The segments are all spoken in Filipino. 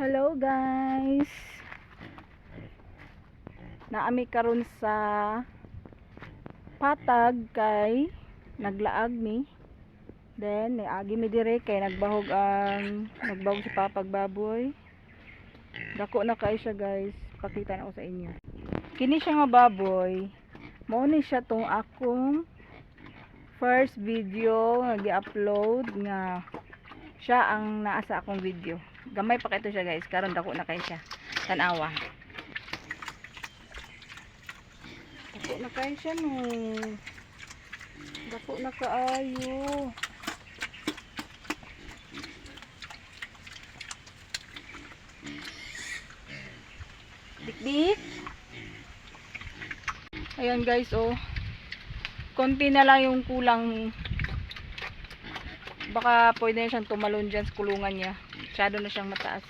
Hello guys. Naami karon sa patag kay naglaag mi. Then niagi mi dire kay nagbahog ang nagbahog si papag baboy. Dako na kay siya guys. Pakita na ko sa inyo. Kini siya nga baboy. Mao ni siya tong akong first video nga gi-upload nga siya ang naa sa akong video. Gamay pa kay ito siya guys. Karon dako na kay siya. Tanawa. Dako na kay siya no. Dako na kaayo. Dik-dik. Ayan guys oh. Konti na lang yung kulang baka pwede na siyang tumalon dyan sa kulungan niya. Masyado na siyang mataas.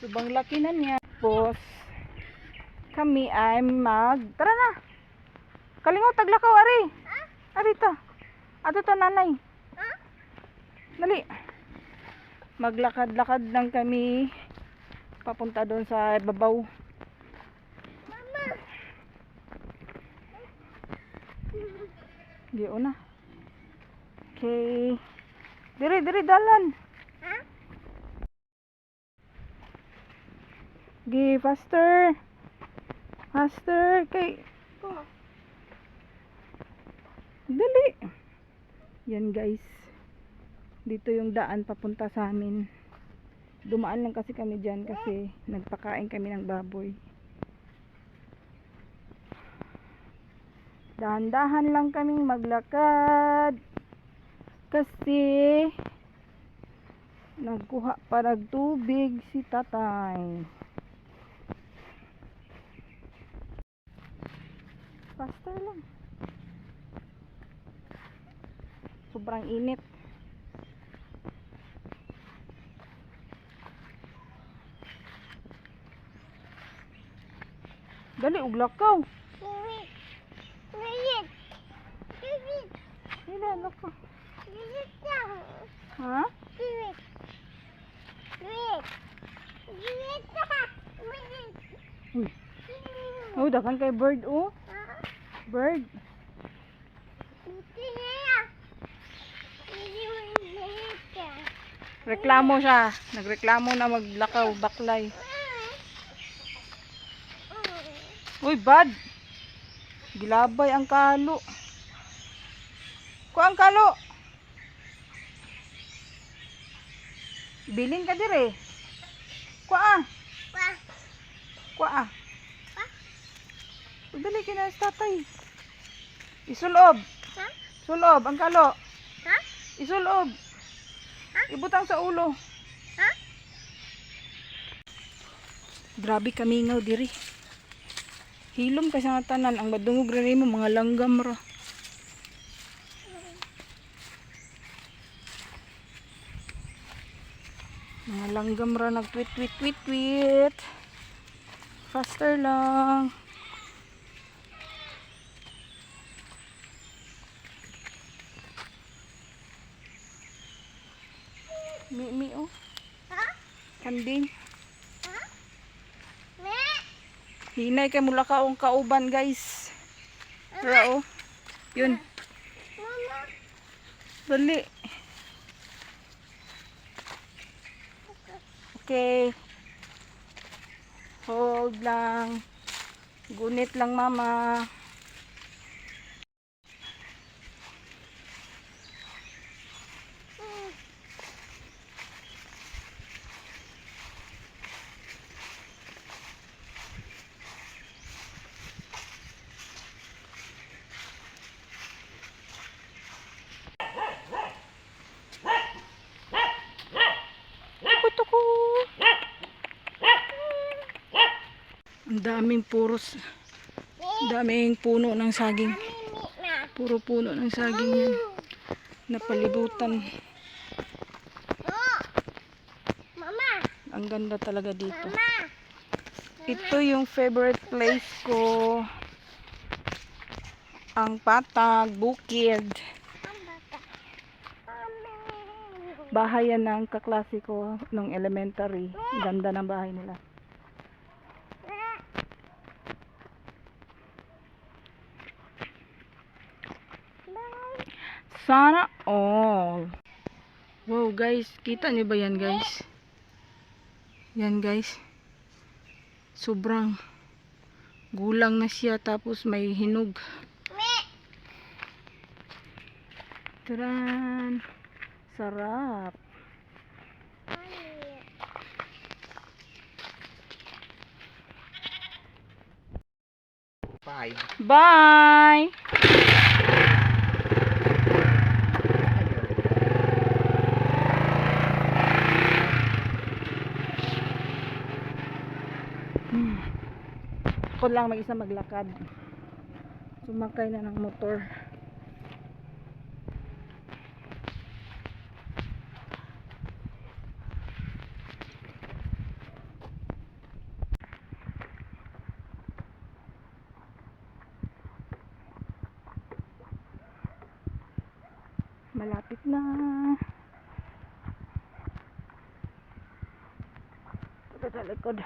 Subang laki na niya. Tapos, kami ay mag... Tara na! Kalingot, taglakaw, ari! Ari to. Ato to, nanay. Dali. Maglakad-lakad lang kami papunta doon sa babaw. Giyo na. Okay. Diri, diri, dalan. Gi, faster. Faster. Kay, dali. Yan guys. Dito yung daan papunta sa amin. Dumaan lang kasi kami dyan kasi nagpakain kami ng baboy. Dahan-dahan lang kaming maglakad. Kasi nagkuha pa ng tubig si tatay. Faster lang. Sobrang init. Dali, uglakaw. Hindi, lako. Ha? Uy. Oh, dakan kay bird, oh. Bird. Reklamo siya. Nagreklamo na maglakaw, baklay. Uy, bad. Gilabay ang kalo. Ko ang kalo. Bilin ka dire. Ah. Ko ah. Dali ka na tatay. Isulob. Sulob ang kalo. Isulob. Ibutang sa ulo. Grabe kamingaw diri. Hilom kasi nga tanan ang madungog rin mo mga langgam ra. Mga langgam ra nag tweet tweet tweet tweet. Faster lang. Mi mi oh. Kanding. Hinay kay mula kaong kauban guys. Ra oh. Yun. Dali. Okay. Hold lang. Gunit lang mama. Ito ko. Ang daming puros. Daming puno ng saging. Puro puno ng saging yan. Napalibutan. Ang ganda talaga dito. Ito yung favorite place ko. Ang patag, bukid. Bahay yan ng kaklase ko nung elementary. Ganda ng bahay nila. Sana all. Wow guys, kita niyo ba yan guys? Yan guys. Sobrang gulang na siya tapos may hinog. Taran! Sarap! Five. Bye! Ako lang mag-isa maglakad. Sumakay na ng motor. Malapit na. Ito sa likod.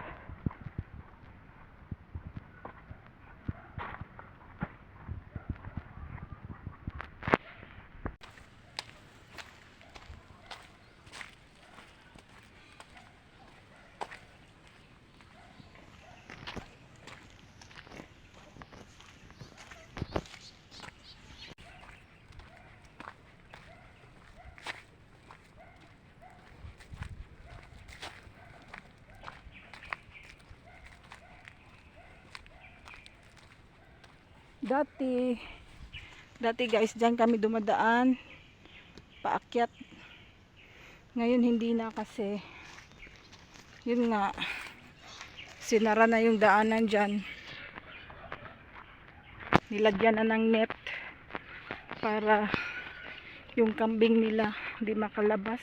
Dati, dati guys, dyan kami dumadaan, paakyat. Ngayon hindi na kasi, yun nga, sinara na yung daanan dyan. Nilagyan na ng net para yung kambing nila hindi makalabas.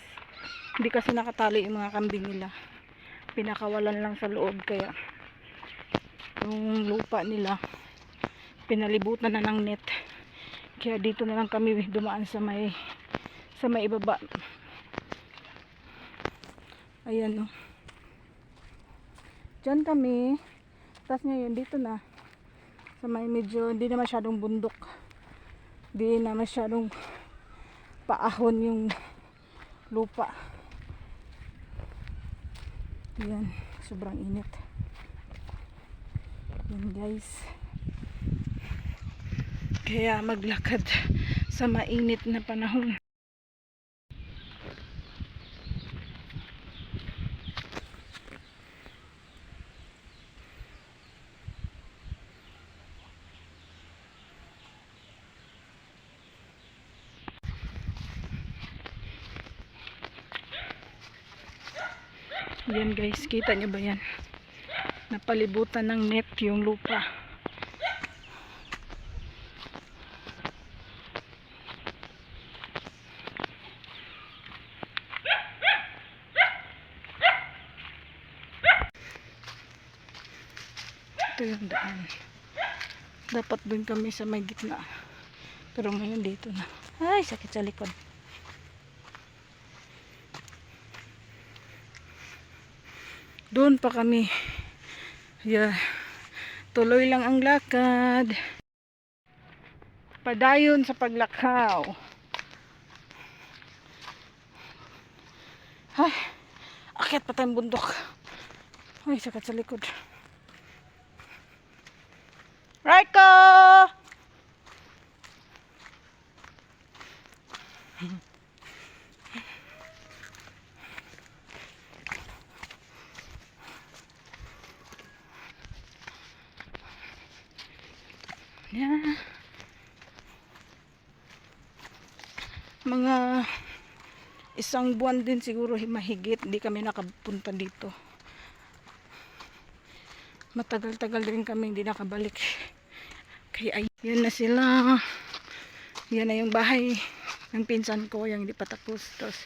Hindi kasi nakatali yung mga kambing nila. Pinakawalan lang sa loob kaya yung lupa nila pinalibutan na ng net. Kaya dito na lang kami dumaan sa may sa may ibaba. Ayan o dyan kami. Tapos ngayon dito na. Sa may medyo hindi na masyadong bundok. Hindi na masyadong paahon yung lupa. Yan sobrang init. Yan guys kaya maglakad sa mainit na panahon. Yan guys, kita nyo ba yan? Napalibutan ng net yung lupa. Ito yung daan. Dapat dun kami sa may gitna. Pero ngayon dito na. Ay, sakit sa likod. Doon pa kami. Yeah. Tuloy lang ang lakad. Padayon sa paglakaw. Ay, akit pa tayong bundok. Ay, sakit sa likod. Yeah. Mga isang buwan din siguro mahigit di kami nakapunta dito. Matagal-tagal din kami hindi nakabalik. Ay, yan na sila. Yan na yung bahay ng pinsan ko, yung hindi pa tapos. Tapos,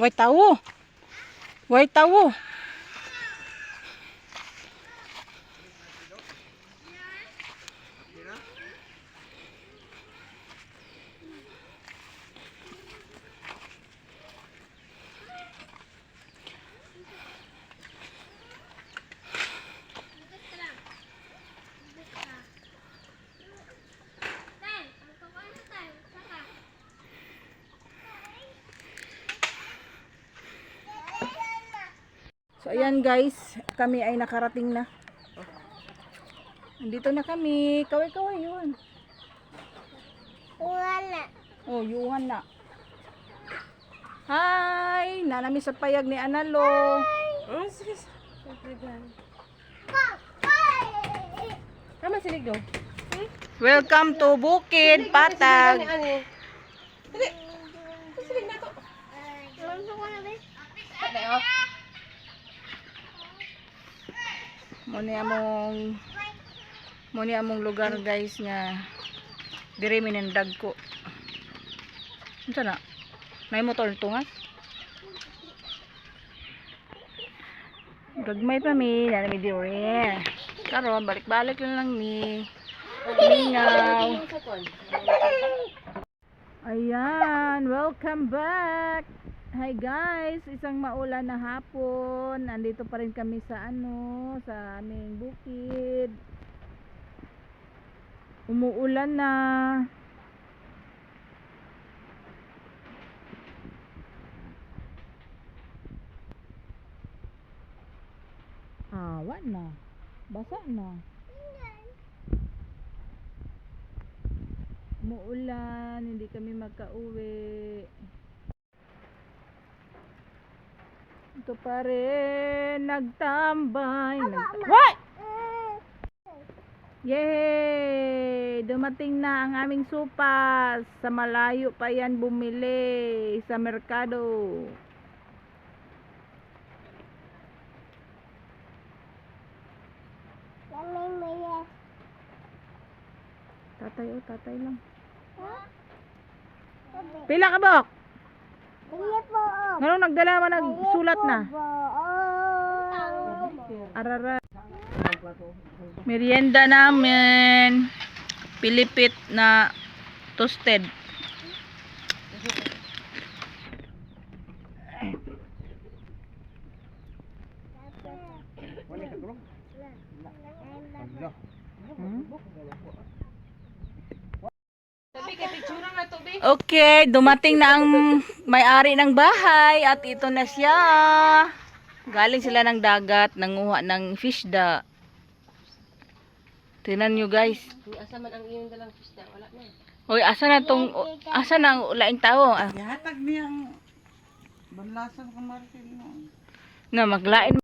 Way tawo. Way tawo. So ayan guys, kami ay nakarating na. Andito na kami. Kaway-kaway yun. Wala. Oh, yuhan na. Hi! Nanami sa payag ni Analo. Oh, sige. Sinig do. Welcome to Bukid Patag. Sinig na to. Ko na ba? Dali oh. Muni among Muni among lugar guys nga dire minindag ko. Unsa na? May motor tungas? Gagmay pa mi, na mi dire. Karon balik-balik lang mi. Mingaw. Ayan, welcome back. Hi guys, isang maulan na hapon. Andito pa rin kami sa ano, sa aming bukid. Umuulan na. Awa na. Basa na. Umuulan, hindi kami magka-uwi. Ito pa rin, nagtambay. Nagta- What? Yay! Dumating na ang aming supas. Sa malayo pa yan bumili sa merkado. Tatay oh, tatay lang. Pila ka bok? Iya po. Ngano nagdala man nagsulat na? Po. Arara. Merienda namin. Pilipit na toasted. Okay, dumating na ang may-ari ng bahay at ito na siya. Galing sila ng dagat, nanguha ng fish da. Tingnan nyo guys. Asa man ang iyong dalang fish na wala na. Hoy, asa na tong asa na ang laing tao? Ah, Ihatag niyang banlasan ka Martin mo. na maglain